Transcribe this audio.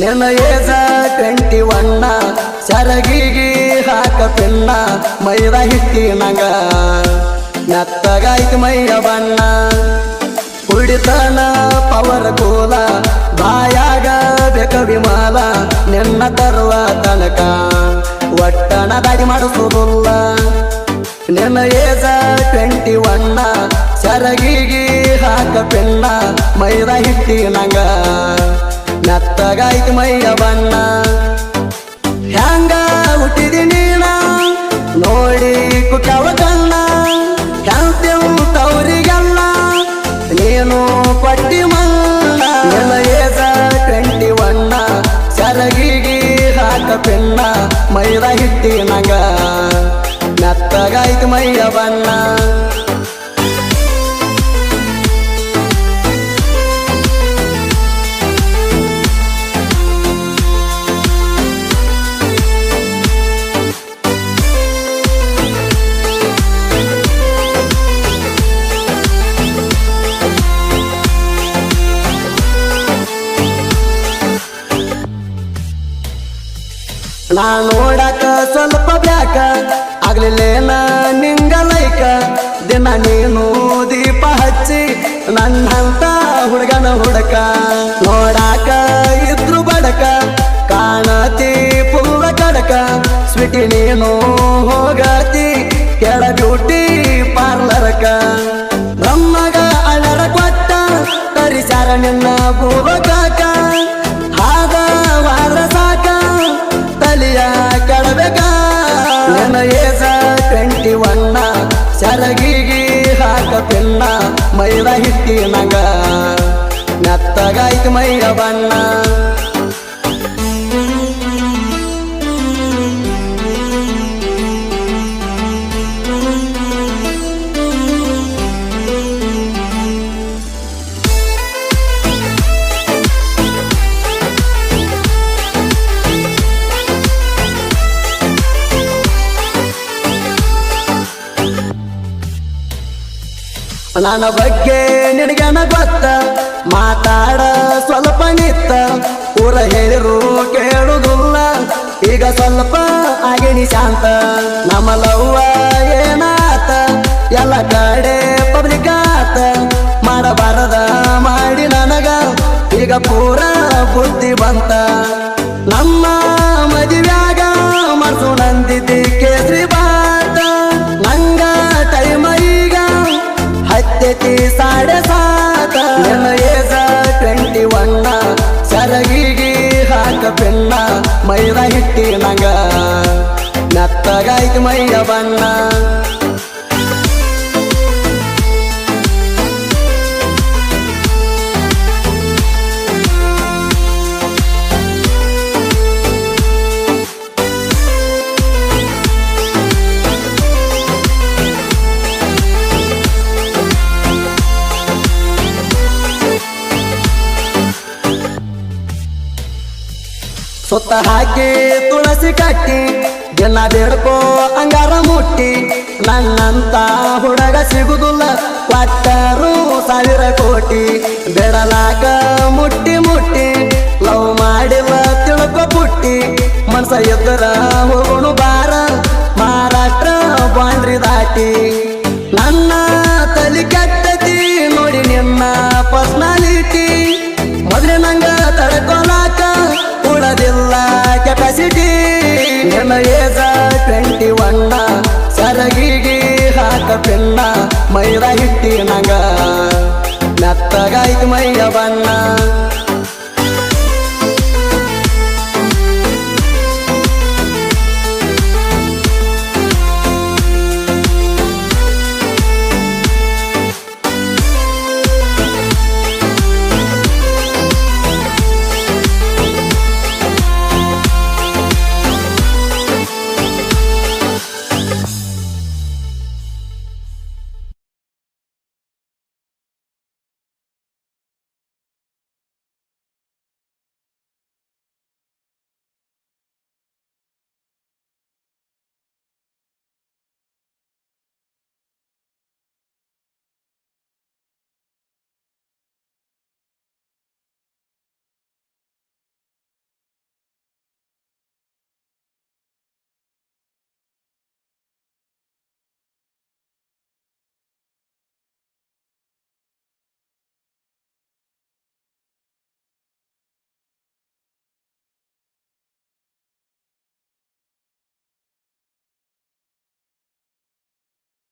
ನಿನ್ನ ಏಜ ಟ್ವೆಂಟಿ ಒನ್ನ, ಸರಗಿಗಿ ಹಾಕ ಪಿನ್ನ ಮೈದ ಹಿಟ್ಟಿ ನಂಗ ನತ್ತಗಾಯ್ತು ಮೈಯ ಬಣ್ಣ, ಕುಡಿತನ ಪವರ್ ಕೋಲ, ಬಾಯಾಗ ಬೇಕ ವಿಮಾಲ, ನಿನ್ನ ತರುವ ತನಕ. ಒಟ್ಟನ ದಾಡಿ ಮಾಡಿಸೋದಿಲ್ಲ ನಿನ್ನ ಏಜ ಟ್ವೆಂಟಿ ಒನ್ನ ಸರಗಿಗಿ ಹಾಕ ಪೆಲ್ಲ ಮೈದ ಹಿಟ್ಟಿ ನಂಗ. ನತ್ತಗಾಯ್ತು ಮೈಯ ಬಣ್ಣ. ಹ್ಯಾಂಗ ಹುಟ್ಟಿದಿ ನೀನ? ನೋಡಿ ಕುಟವ ಕಣ್ಣ. ತವರಿಗೆಲ್ಲ? ನೀನು ಪಟ್ಟಿ ಮಲ್ಲ ಏಜ ಟ್ವೆಂಟಿ ಒನ್ನ ಸರಗಿಗಿ ಹಾಕ ಮೈರ ಮೈದ ಹಿಟ್ಟಿ ನಂಗ. ನತ್ತಗಾಯ್ತು ಮೈಯ ಬಣ್ಣ. ನಾ ನೋಡಕ ಸ್ವಲ್ಪ ಬ್ಯಾಕ ಆಗ್ಲಿಲ್ಲೇನ ನಿಂಗ ಲೈಕ ದಿನ ನೀನು ದೀಪ ಹಚ್ಚಿ ನನ್ನಂತ ಹುಡುಗನ ಹುಡಕ. ನೋಡಾಕ ಇದ್ರು ಬಡಕ, ಕಾಣತಿ ಪೂರ್ವ ಕಡಕ. ಸ್ವೀಟಿ ನೀನು ಮೈದ ಹಿಟ್ಟಿ ನಂಗ. ನತ್ತಗಾಯ್ತು ಮೈಯ ಬಣ್ಣ ನನ್ನ ಬಗ್ಗೆ ನಿನಗನ ಗೊತ್ತ? ಮಾತಾಡ ಸ್ವಲ್ಪ ನಿತ್ತ. ಊರ ಹೇಳಿರು ಕೇಳುದಿಲ್ಲ. ಈಗ ಸ್ವಲ್ಪ ಆಗಿನಿ ಶಾಂತ. ನಮ್ಮ ಲವ್ವ ಏನಾತ? ಎಲ್ಲ ಕಡೆ ಪಬ್ಲಿಕ್ ಆತ. ಮಾಡಬಾರದ ಮಾಡಿ ನನಗ. ಈಗ ಪೂರ ಬುದ್ಧಿ ಬಂತ. ನಮ್ಮ ಹಿಟ್ಟಿ ನಂಗ ಮೆತ್ತಗಾಯ್ತು ಮೈಯ ಬಣ್ಣ. ಸುತ್ತ ಹಾಕಿ ತುಳಸಿ ಕಟ್ಟಿ ದಿನ ಬೇಡ್ಕೋ ಅಂಗಾರ ಮುಟ್ಟಿ, ನನ್ನಂತ ಹುಡುಗ ಸಿಗುದಿಲ್ಲ ಕೊಟ್ಟರು ಸಾವಿರ ಕೋಟಿ, ಬೆಡಲಾಕ ಮುಟ್ಟಿ ಮುಟ್ಟಿ, ಲವ್ ಮಾಡಿಲ್ಲ ತಿಳ್ಕೊ ಪುಟ್ಟಿ, ಮನ್ಸ ಎದ್ದರ ಹೋಗೋಣ ಬಾರ, ಮಹಾರಾಷ್ಟ್ರ ಬಾಂಡ್ರಿ ದಾಟಿ. ನನ್ನ ತಲಿ ಕೆಟ್ಟತಿ ನೋಡಿ ನಿನ್ನ ಪರ್ಸ್ನಾಲಿಟಿ ಮೊದಲೇ ನಂಗ ತಡ್ಕೊಲಾಕ ಉಳದಿಲ್ಲ ಕೆಪಾಸಿಟಿ ಏಜ ಟ್ವೆಂಟಿ ಒನ್ನ ಸರಗಿಗಿ ಹಾಕ ಪಿನ್ನ ಮೈರ ಹಿಟ್ಟಿ ನಂಗ ಮೆತ್ತಗಾಯ್ತು ಮೈಯ ಬಣ್ಣ.